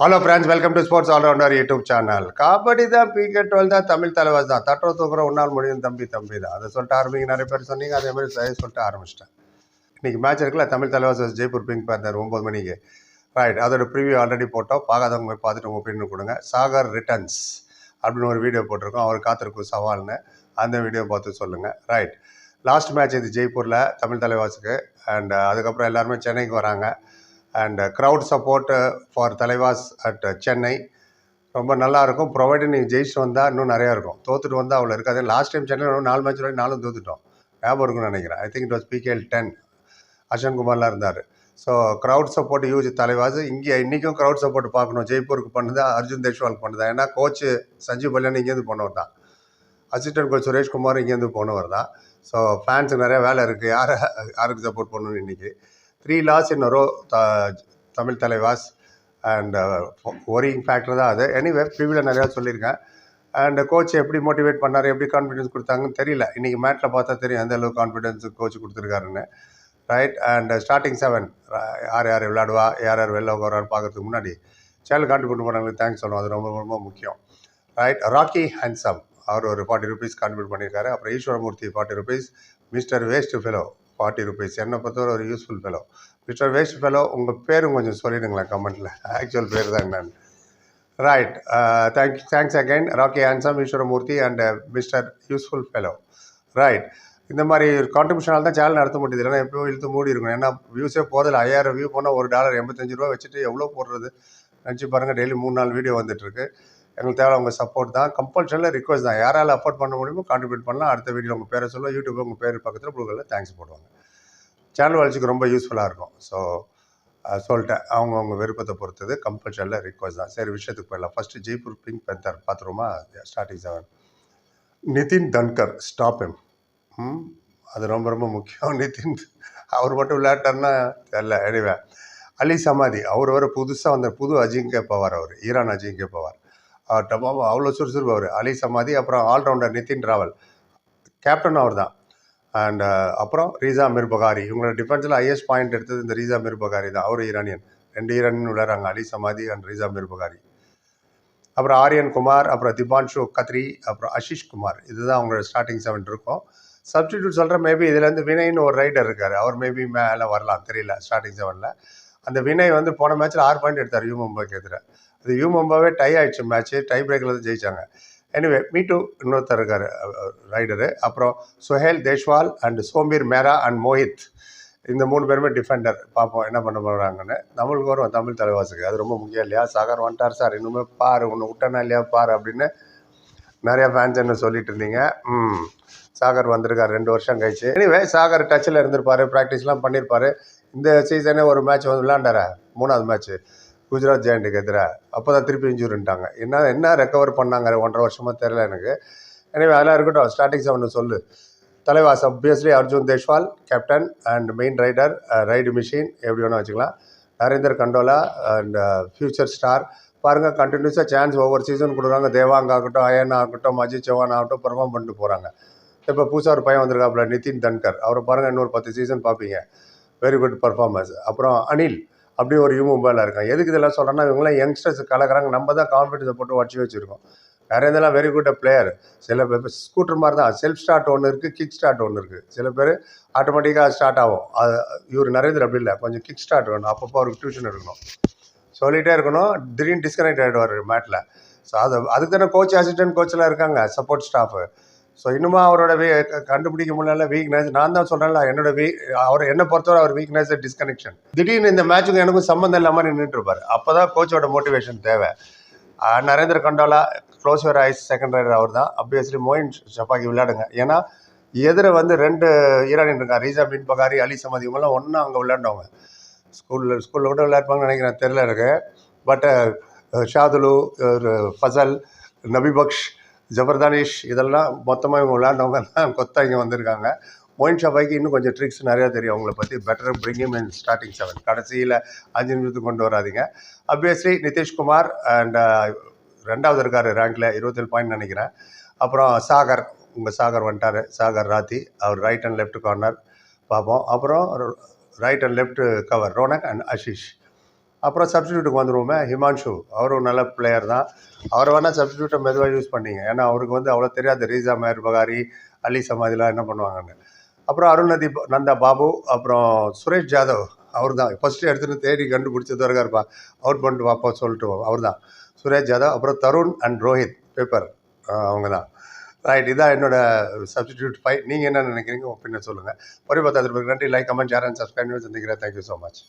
Hello friends welcome to sports allrounder YouTube channel kabaddi தான் PK twelve தான் தமிழ் தலைவாஸ் தான். தட்டுற தூக்குற உன்னால் முடியும் தம்பி தம்பி தான். அதை சொல்லிட்டு ஆரம்பிங்க நிறைய பேர் சொன்னீங்க அதே மாதிரி சரி சொல்லிட்டு ஆரம்பிச்சிட்டேன். இன்றைக்கி மேட்ச் இருக்குல்ல தமிழ் தலைவாஸ் ஜெய்ப்பூர் பிங்க் பேந்தர் ஒம்பது மணிக்கு. ரைட் அதோட ப்ரிவியூ ஆல்ரெடி போட்டோம். பார்க்காதவங்க போய் பார்த்துட்டு உங்கள் ஒப்பீனியன் கொடுங்க. சாகர் ரிட்டர்ன்ஸ் அப்படின்னு ஒரு வீடியோ போட்டிருக்கோம். அவர் காத்திருக்கும் சவால்னு அந்த வீடியோ பார்த்து சொல்லுங்கள் ரைட் லாஸ்ட் மேட்ச் இது ஜெய்ப்பூரில் தமிழ் தலைவாஸுக்கு அண்ட் அதுக்கப்புறம் எல்லாருமே சென்னைக்கு வராங்க. And crowd support for Thalaivas at Chennai ரொம்ப நல்லாயிருக்கும் ப்ரொவைடு நீங்கள் ஜெயிச்சு வந்தால் இன்னும் நிறையா இருக்கும். தோத்துட்டு வந்தால் அவ்வளோ இருக்காது. லாஸ்ட் டைம் சென்னையில் நாலு மேட்ச் வரைக்கும் நாலும் தோத்துட்டோம். ஞாபகம் இருக்கும்னு நினைக்கிறேன். I think it was PKL ten Ashan குமார்லாம் இருந்தார். So crowd support huge Thalaivas இங்கே இன்றைக்கும் க்ரௌட் சப்போர்ட் பார்க்கணும். ஜெய்ப்பூருக்கு பண்ணுதா? அர்ஜுன் தேஷ்வாலுக்கு பண்ணுதா? ஏன்னா கோச் சஞ்சீவ் பல்யான் இங்கேருந்து போனவர் தான். அசிஸ்டன்ட் கோச் சுரேஷ்குமார் இங்கேருந்து போனவர் தான். ஸோ ஃபேன்ஸுக்கு நிறையா வேலை இருக்குது யாரை யாருக்கு சப்போர்ட் பண்ணணும் இன்றைக்கி three loss in row the Tamil Thalaivas and worrying factor தான் அது. எனிவே ப்ரிவியில் நிறையா சொல்லியிருக்கேன். அண்ட் கோச் எப்படி மோட்டிவேட் பண்ணார் எப்படி கான்ஃபிடன்ஸ் கொடுத்தாங்கன்னு தெரியல. இன்றைக்கி மேட்டில் பார்த்தா தெரியும் எந்த அளவுக்கு கான்ஃபிடன்ஸ் கோச் கொடுத்துருக்காருன்னு. ரைட் அண்ட் ஸ்டார்டிங் செவன் யார் யார் விளையாடுவா யார் யார் வெளில வரான்னு பார்க்கறதுக்கு முன்னாடி சேனல் கான்ட்ரிபியூட் பண்ணவங்களுக்கு தேங்க்ஸ் சொல்லணும். அது ரொம்ப ரொம்ப முக்கியம். ரைட் ராக்கி ஹேண்ட்ஸம் அவர் ஒரு ஃபார்ட்டி ருபீஸ் கான்ட்ரிபியூட் பண்ணியிருக்காரு. அப்புறம் Eswaramoorthy forty rupees mister waste fellow forty rupees என்னை பொறுத்தவரை ஒரு useful fellow mister waste fellow உங்கள் பேரும் கொஞ்சம் சொல்லிடுங்களேன் கமெண்ட்டில் ஆக்சுவல் பேர் தான் என்னன்னு. Right thank thanks again Rocky handsome Eswaramoorthy and mister useful fellow right இந்த மாதிரி கான்ட்ரிபியூஷனால் தான் சேனல் நடத்த முடியுது. இல்லைன்னா எப்போ இழுத்து மூடி இருக்கும் ஏன்னா வியூஸே போதில்ல ஐயாயிரம் வியூ போனால் ஒரு டாலர் எண்பத்தஞ்சு ரூபா வச்சுட்டு எவ்வளோ போடுறது? நினச்சி பாருங்கள் டெய்லி மூணு நாள் வீடியோ வந்துட்டுருக்கு எங்களுக்கு தேவை உங்கள் சப்போர்ட் தான். கம்பல்சரியில் ரிக்வஸ்ட் தான். யாரால் அஃபோர்ட் பண்ண முடியுமோ கான்ட்ரிபியூட் பண்ணலாம். அடுத்த வீடியோ உங்கள் பேரை சொல்லுவோம். யூடியூப் உங்கள் பேர் பக்கத்தில் ப்ளூகளில் தேங்க்ஸ் போடுவாங்க. சேனல் வளர்ச்சிக்கு ரொம்ப யூஸ்ஃபுல்லாக இருக்கும். ஸோ சொல்லிட்டேன். அவங்க அவங்க விருப்பத்தை பொறுத்தது கம்பல்சரியில் ரிக்வஸ்ட் தான். சரி விஷயத்துக்கு போயிடலாம். First Jaipur pink பெந்தர் பார்த்துருமா starting seven Nitin Dhankar stop M அது ரொம்ப ரொம்ப முக்கியம். நிதின் அவர் மட்டும் விளையாட்டார்னா தெரில எனிவே அலி சமாதி அவர் வர புதுசாக வந்த புது அஜிங்கே பவார் அவர். ஈரான் அஜிங்கே பவார். டபாபா அவ்வளோ சுறுசுறுப்பு அவர் அலி சமாதி அப்புறம் ஆல்ரவுண்டர் நிதின் ராவல். கேப்டன் அவர் தான் அண்ட் uh, அப்புறம் ரீசா மிர் பகாரி. இவங்களோட டிஃபென்ஸில் ஹையஸ்ட் பாயிண்ட் எடுத்தது இந்த ரீசா மிர் பகாரி தான். அவர் ஈரானியன் ரெண்டு ஈரானியன் விளையாடுறாங்க அலி சமாதி அண்ட் ரீசா மிர் பகாரி. அப்புறம் ஆரியன் குமார் அப்புறம் திபான்ஷு கத்ரி அப்புறம் அஷிஷ் குமார். இதுதான் அவங்களோட ஸ்டார்டிங் செவன் இருக்கும். சப்ஸ்டிடியூட் சொல்கிறேன் மேபி இதுலேருந்து வினய்னு ஒரு ரைடர் இருக்கார். அவர் மேபி மேலே வரலாம் தெரியல ஸ்டார்டிங் செவனில் அந்த வினய் வந்து போன மேட்ச்சில் ஆறு பாயிண்ட் எடுத்தார் யூ மும்பைக்கு எதிர. அது யூ மும்பாவே டை ஆயிடுச்சு மேட்ச்சு டை பிரேக்கில் தான் ஜெயிச்சாங்க. எனிவே மீட்டு இன்னொருத்தர் இருக்கார் ரைடரு அப்புறம் சுஹேல் தேஷ்வால் அண்ட் சோம்பீர் மேரா அண்ட் மோஹித் இந்த மூணு பேருமே டிஃபெண்டர் பார்ப்போம் என்ன பண்ண போகிறாங்கன்னு நம்மளுக்கு வரும் தமிழ் தலைவாசுக்கு அது ரொம்ப முக்கியம் இல்லையா? சாகர் வந்துட்டார் சார். இன்னுமே பார் ஒன்று விட்டனா இல்லையா? பார் அப்படின்னு நிறையா ஃபேன்ஸ் என்ன சொல்லிட்டு இருந்தீங்க. ம். சாகர் வந்திருக்கார் ரெண்டு வருஷம் கழிச்சு. எனிவே சாகர் டச்சில் இருந்திருப்பார் ப்ராக்டிஸ்லாம் பண்ணியிருப்பாரு இந்த சீசனே ஒரு மேட்ச் வந்து விளாண்டாரா மூணாவது மேட்ச்சு குஜராத் ஜெயண்ட்டுக்கு எதிராக அப்போ தான் திருப்பி இன்ஜூரின்ட்டாங்க. என்ன என்ன ரெக்கவர் பண்ணாங்க ஒன்றரை வருஷமாக தெரில எனக்கு. எனவே அதெல்லாம் இருக்கட்டும். ஸ்டார்டிங் செவன் சொல்லு. Thalaivas obviously Arjun Deshwal captain and main raider raid machine எப்படி வேணால் வச்சுக்கலாம். Narender Kandola and future star பாருங்கள் கண்டினியூஸாக சான்ஸ் ஒவ்வொரு சீசன் கொடுக்குறாங்க. தேவாங்க ஆகட்டும் அயன் ஆகட்டும் அஜித் சவான் ஆகட்டும் பர்ஃபார்ம் பண்ணிட்டு போகிறாங்க இப்போ புதுசாக ஒரு பையன் வந்திருக்காப்புல நிதின் தன்கர். அவரை பாருங்கள் இன்னொரு பத்து சீசன் பார்ப்பீங்க. வெரி குட் பர்ஃபார்மன்ஸ் அப்புறம் அனில். அப்படி ஒரு யூ மொபைலில் இருக்கான். எதுக்கு இதெல்லாம் சொல்கிறேன்னா இவங்களாம் யங்ஸ்டர்ஸ் கலக்கிறாங்க. நம்ம தான் கான்ஃபிடன்ஸை போட்டு உடச்சி வச்சுருக்கோம். நரேந்திரலாம் வெரி குட் பிளேயர் சில பேர் ஸ்கூட்டர் மாதிரி தான். செல்ஃப் ஸ்டார்ட் ஒன்று இருக்குது கிக் ஸ்டார்ட் ஒன்று இருக்குது சில பேர் ஆட்டோமேட்டிக்காக ஸ்டார்ட் ஆகும். அது இவர் நரேந்திர அப்படி இல்லை. கொஞ்சம் கிக் ஸ்டார்ட் வேணும். அப்பப்போ அவருக்கு டியூஷன் இருக்கணும் சொல்லிகிட்டே இருக்கணும். திடீர்னு டிஸ்கனெக்ட் ஆகிடுவார் மேட்டில் ஸோ அது அதுக்கு தானே கோச் அசிஸ்டன்ட் கோச்செலாம் இருக்காங்க. சப்போர்ட் ஸ்டாஃபு ஸோ இன்னுமா அவரோட வீ கண்டுபிடிக்க முடியல வீக்னஸ் நான் தான் சொல்கிறேன்ல என்னோட வீ அவர் என்னை பொறுத்தவரை அவர் வீக்னஸ் டிஸ்கனெக்ஷன் திடீர்னு இந்த மேட்சுக்கு எனக்கும் சம்மந்தம் இல்லாமல் நின்றுட்டு இருப்பார் அப்போ தான் கோச்சோட மோட்டிவேஷன் தேவை Narendra Kandola close your eyes second raider அவர் தான் அப்வியஸ்லி மோயின் ஷப்பாக்கி விளையாடுங்க. ஏன்னா எதிர வந்து ரெண்டு ஈரானியன் இருக்காங்க. ரீசா பின் பகாரி அலி சமதி இவங்கெல்லாம் ஒன்றா அங்கே விளையாண்டவங்க ஸ்கூலில் ஸ்கூலில் கூட விளையாடுப்பாங்கன்னு நினைக்கிறேன். தெரில எனக்கு. பட் ஷாதுலு ஃபசல் நபிபக்ஷ் ஜபர்தானிஷ் இதெல்லாம் மொத்தமாக இவங்க விளாண்டவங்க தான் கொத்தா இங்கே வந்திருக்காங்க. மொயின் ஷாபாய்க்கு இன்னும் கொஞ்சம் ட்ரிக்ஸ் நிறையா தெரியும். அவங்கள பற்றி better bringing in starting seven கடைசியில் அஞ்சு நிமிஷத்துக்கு கொண்டு வராதீங்க. அப்வியஸ்லி நிதிஷ்குமார் அண்ட் uh, ரெண்டாவது இருக்கார் ரேங்கில் இருபத்தேழு பாயிண்ட் நினைக்கிறேன். அப்புறம் சாகர் உங்கள் சாகர் வந்துட்டார். சாகர் ராத்தி அவர் ரைட் அண்ட் லெஃப்ட் கார்னர் பார்ப்போம். அப்புறம் right and left cover Ronak and Ashish. அப்புறம் சப்ஸ்டியூட்டுக்கு வந்துருவோமே ஹிமான்ஷு அவரும் நல்ல பிளேயர் தான். அவரை வேணால் சப்ஸ்டியூட்டை மெதுவாக யூஸ் பண்ணிங்க. ஏன்னா அவருக்கு வந்து அவ்வளோ தெரியாது. ரீசா மேர் பகாரி அலி சமாதிலாம் என்ன பண்ணுவாங்கன்னு. அப்புறம் அருள்நதி நந்தா பாபு அப்புறம் சுரேஷ் ஜாதவ் அவர் தான். ஃபஸ்ட்டு எடுத்துன்னு தேடி கண்டுபிடிச்சது இருக்கார் இருப்பா அவுட் பண்ணிட்டு வாப்பா சொல்லிட்டு அவர் தான். சுரேஷ் ஜாதவ் அப்புறம் தருண் அண்ட் ரோஹித் பேப்பர் அவங்க தான். ரைட் இதான் என்னோட சப்ஸ்டிடியூட் ஃபைவ் நீங்கள் என்ன நினைக்கிறீங்க? ஒப்பீனியன் சொல்லுங்கள் ஒரே பார்த்து நன்றி. Like comment share and subscribe சந்திக்கிறேன். Thank you so much